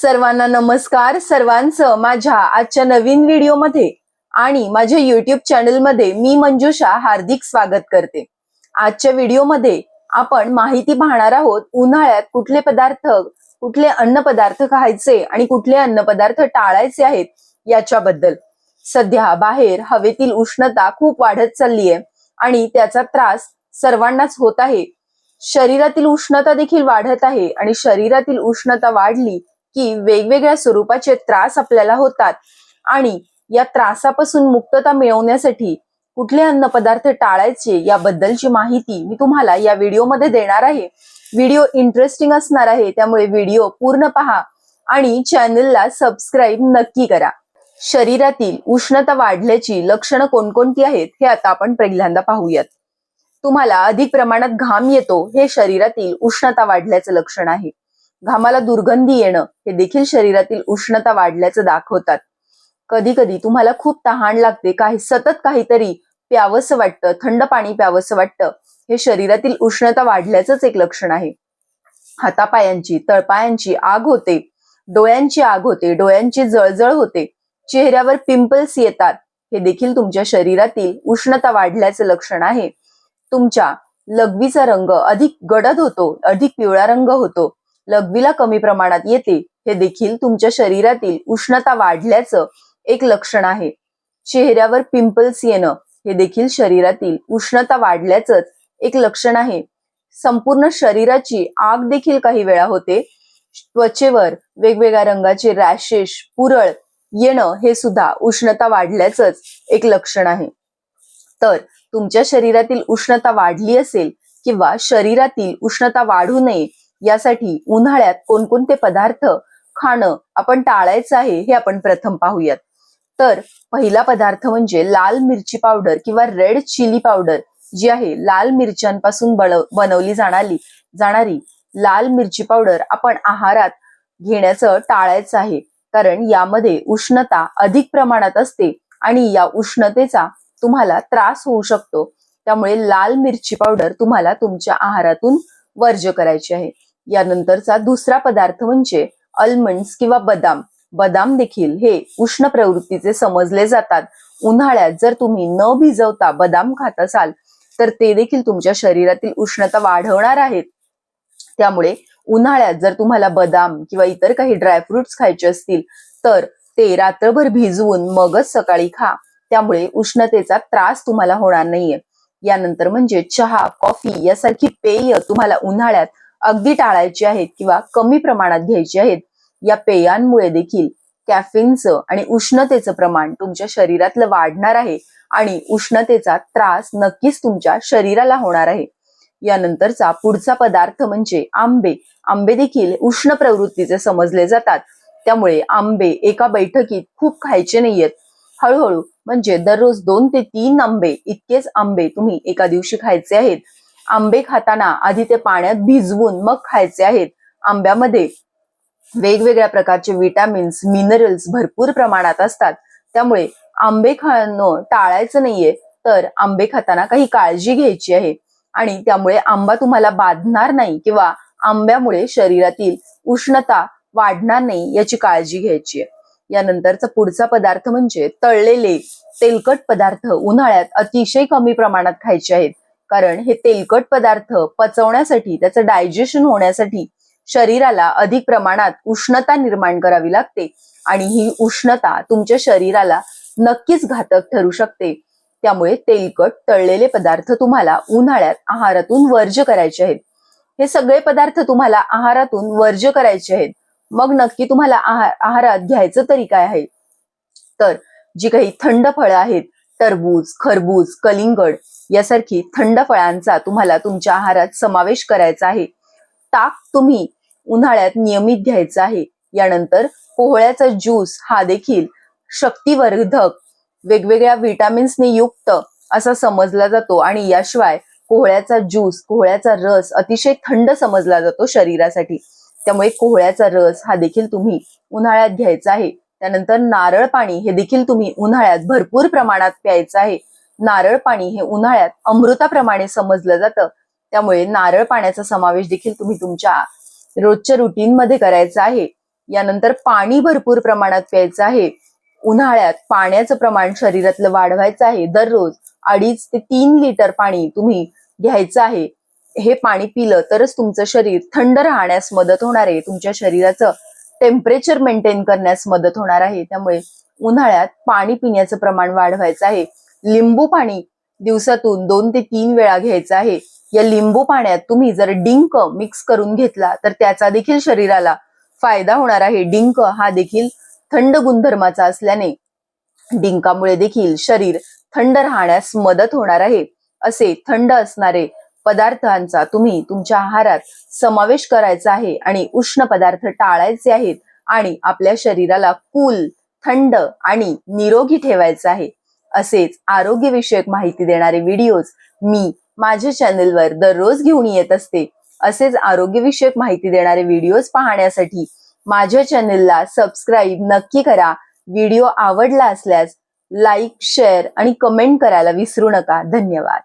सर्वांना नमस्कार. सर्वांचं माझ्या आजच्या नवीन व्हिडिओमध्ये आणि माझ्या युट्यूब चॅनलमध्ये मी मंजुषा हार्दिक स्वागत करते. आजच्या व्हिडिओमध्ये आपण माहिती पाहणार आहोत उन्हाळ्यात कुठले पदार्थ कुठले अन्न पदार्थ खायचे आणि कुठले अन्न पदार्थ टाळायचे आहेत याच्याबद्दल. सध्या बाहेर हवेतील उष्णता खूप वाढत चालली आहे आणि त्याचा त्रास सर्वांनाच होत आहे. शरीरातील उष्णता देखील वाढत आहे आणि शरीरातील उष्णता वाढली की वेगवेगळ्या स्वरूपाचे त्रास आपल्याला होतात. आणि या त्रासापासून मुक्तता मिळवण्यासाठी कुठले अन्न पदार्थ टाळायचे याबद्दलची माहिती मी तुम्हाला या व्हिडिओमध्ये देणार आहे. व्हिडिओ इंटरेस्टिंग असणार आहे त्यामुळे व्हिडिओ पूर्ण पहा आणि चॅनलला सबस्क्राईब नक्की करा. शरीरातील उष्णता वाढल्याची लक्षणं कोणकोणती आहेत हे आता आपण पहिल्यांदा पाहूयात. तुम्हाला अधिक प्रमाणात घाम येतो हे शरीरातील उष्णता वाढल्याचं लक्षण आहे. घामाला दुर्गंधी येणं हे देखील शरीरातील उष्णता वाढल्याचं दाखवतात. कधी कधी तुम्हाला खूप तहान लागते काही सतत काहीतरी प्यावंसं वाटतं थंड पाणी प्यावंसं वाटतं हे शरीरातील उष्णता वाढल्याचंच एक लक्षण आहे. हातापायांची तळपायांची आग होते डोळ्यांची आग होते डोळ्यांची जळजळ होते चेहऱ्यावर पिंपल्स येतात हे देखील तुमच्या शरीरातील उष्णता वाढल्याचं लक्षण आहे. तुमच्या लघवीचा रंग अधिक गडद होतो अधिक पिवळा रंग होतो लघवीला कमी प्रमाणात येते हे देखील तुमच्या शरीरातील उष्णता वाढल्याचं एक लक्षण आहे. चेहऱ्यावर पिंपल्स येणं हे देखील शरीरातील उष्णता वाढल्याचंच एक लक्षण आहे. संपूर्ण शरीराची आग देखील काही वेळा होते. त्वचेवर वेगवेगळ्या रंगाचे रॅशेस पुरळ येणं हे सुद्धा उष्णता वाढल्याचंच एक लक्षण आहे. तर तुमच्या शरीरातील उष्णता वाढली असेल किंवा शरीरातील उष्णता वाढू नये यासाठी उन्हाळ्यात कोणकोणते पदार्थ खाणं आपण टाळायचं आहे हे आपण प्रथम पाहूयात. तर पहिला पदार्थ म्हणजे लाल मिरची पावडर किंवा रेड चिली पावडर जी आहे लाल मिरच्यांपासून बनवली जाणारी जाणारी लाल मिरची पावडर आपण आहारात घेण्याचं टाळायचं आहे. कारण यामध्ये उष्णता अधिक प्रमाणात असते आणि या उष्णतेचा तुम्हाला त्रास होऊ शकतो. त्यामुळे लाल मिरची पावडर तुम्हाला तुमच्या आहारातून वर्ज्य करायची आहे. यानंतरचा दुसरा पदार्थ म्हणजे अल्मंड्स किंवा बदाम. बदाम देखील हे उष्ण प्रवृत्तीचे समजले जातात. उन्हाळ्यात जर तुम्ही न भिजवता बदाम खात असाल तर ते देखील तुमच्या शरीरातील उष्णता वाढवणार आहेत. त्यामुळे उन्हाळ्यात जर तुम्हाला बदाम किंवा इतर काही ड्रायफ्रुट्स खायचे असतील तर ते रात्रभर भिजवून मगच सकाळी खा. त्यामुळे उष्णतेचा त्रास तुम्हाला होणार नाहीये. यानंतर म्हणजे चहा कॉफी यासारखी पेय तुम्हाला उन्हाळ्यात अगदी टाळायची आहेत किंवा कमी प्रमाणात घ्यायची आहेत या पेयांमुळे देखील कॅफिनचं आणि उष्णतेचं प्रमाण तुमच्या शरीरातलं वाढणार आहे आणि उष्णतेचा त्रास नक्कीच तुमच्या शरीराला होणार आहे. यानंतरचा पुढचा पदार्थ म्हणजे आंबे. आंबे देखील उष्ण प्रवृत्तीचे समजले जातात. त्यामुळे आंबे एका बैठकीत खूप खायचे नाहीयेत. हळूहळू म्हणजे दररोज दोन ते तीन आंबे इतकेच आंबे तुम्ही एका दिवशी खायचे आहेत. आंबे खाताना आधी ते पाण्यात भिजवून मग खायचे आहेत. आंब्यामध्ये वेगवेगळ्या प्रकारचे विटामिन्स मिनरल्स भरपूर प्रमाणात असतात. त्यामुळे आंबे खाणं टाळायचं नाहीये तर आंबे खाताना काही काळजी घ्यायची आहे. आणि त्यामुळे आंबा तुम्हाला बाधणार नाही किंवा आंब्यामुळे शरीरातील उष्णता वाढणार नाही याची काळजी घ्यायची आहे. यानंतरचा पुढचा पदार्थ म्हणजे तळलेले तेलकट पदार्थ उन्हाळ्यात अतिशय कमी प्रमाणात खायचे आहेत. कारण हे तेलकट पदार्थ पचवण्यासाठी त्याचं डायजेशन होण्यासाठी शरीराला अधिक प्रमाणात उष्णता निर्माण करावी लागते. आणि ही उष्णता तुमच्या शरीराला नक्कीच घातक ठरू शकते. त्यामुळे तेलकट तळलेले पदार्थ तुम्हाला उन्हाळ्यात आहारातून वर्ज्य करायचे आहेत. हे सगळे पदार्थ तुम्हाला आहारातून वर्ज्य करायचे आहेत. मग नक्की तुम्हाला आहार आहारात घ्यायचं तरी काय आहे? तर जी काही थंड फळं आहेत टरबूज खरबूज कलिंगड यासारखी थंड फळांचा तुम्हाला तुमच्या आहारात समावेश करायचा आहे. ताक तुम्ही उन्हाळ्यात नियमित घ्यायचा आहे. यानंतर कोहळ्याचा ज्यूस हा देखील शक्तिवर्धक वेगवेगळ्या विटामिन्सने युक्त असा समजला जातो आणि याशिवाय कोहळ्याचा ज्यूस कोहळ्याचा रस अतिशय थंड समजला जातो शरीरासाठी. त्यामुळे कोहळ्याचा रस हा देखील तुम्ही उन्हाळ्यात घ्यायचा आहे. त्यानंतर नारळ पाणी हे देखील तुम्ही उन्हाळ्यात भरपूर प्रमाणात प्यायचं आहे. नारळ पाणी हे उन्हाळ्यात अमृताप्रमाणे समजलं जातं. त्यामुळे नारळ पाण्याचा समावेश देखील तुम्ही तुमच्या रोजच्या रुटीन मध्ये करायचा आहे. यानंतर पाणी भरपूर प्रमाणात प्यायचं आहे. उन्हाळ्यात पाण्याचं प्रमाण शरीरातलं वाढवायचं आहे. दररोज अडीच ते तीन लिटर पाणी तुम्ही घ्यायचं आहे. हे पाणी पिलं तरच तुमचं शरीर थंड राहण्यास मदत होणार आहे. तुमच्या शरीराचं टेम्परेचर मेंटेन करण्यास मदत होणार आहे. त्यामुळे उन्हाळ्यात पाणी पिण्याचं प्रमाण वाढवायचं आहे. लिंबू पाणी दिवसातून दोन ते तीन वेळा घ्यायचं आहे. या लिंबू पाण्यात तुम्ही जर डिंक मिक्स करून घेतला तर त्याचा देखील शरीराला फायदा होणार आहे. डिंक हा देखील थंड गुणधर्माचा असल्याने डिंकामुळे देखील शरीर थंड राहण्यास मदत होणार आहे. असे थंड असणारे पदार्थांचा तुम्ही तुमच्या आहारात समावेश करायचा आहे आणि उष्ण पदार्थ टाळायचे आहेत आणि आपल्या शरीराला कूल थंड आणि निरोगी ठेवायचं आहे. असेच आरोग्यविषयक माहिती देणारे व्हिडिओज मी माझ्या चॅनलवर दररोज घेऊन येत असते. असेच आरोग्यविषयक माहिती देणारे व्हिडिओज पाहण्यासाठी माझ्या चॅनलला सबस्क्राईब नक्की करा. व्हिडिओ आवडला असल्यास लाईक शेअर आणि कमेंट करायला विसरू नका. धन्यवाद.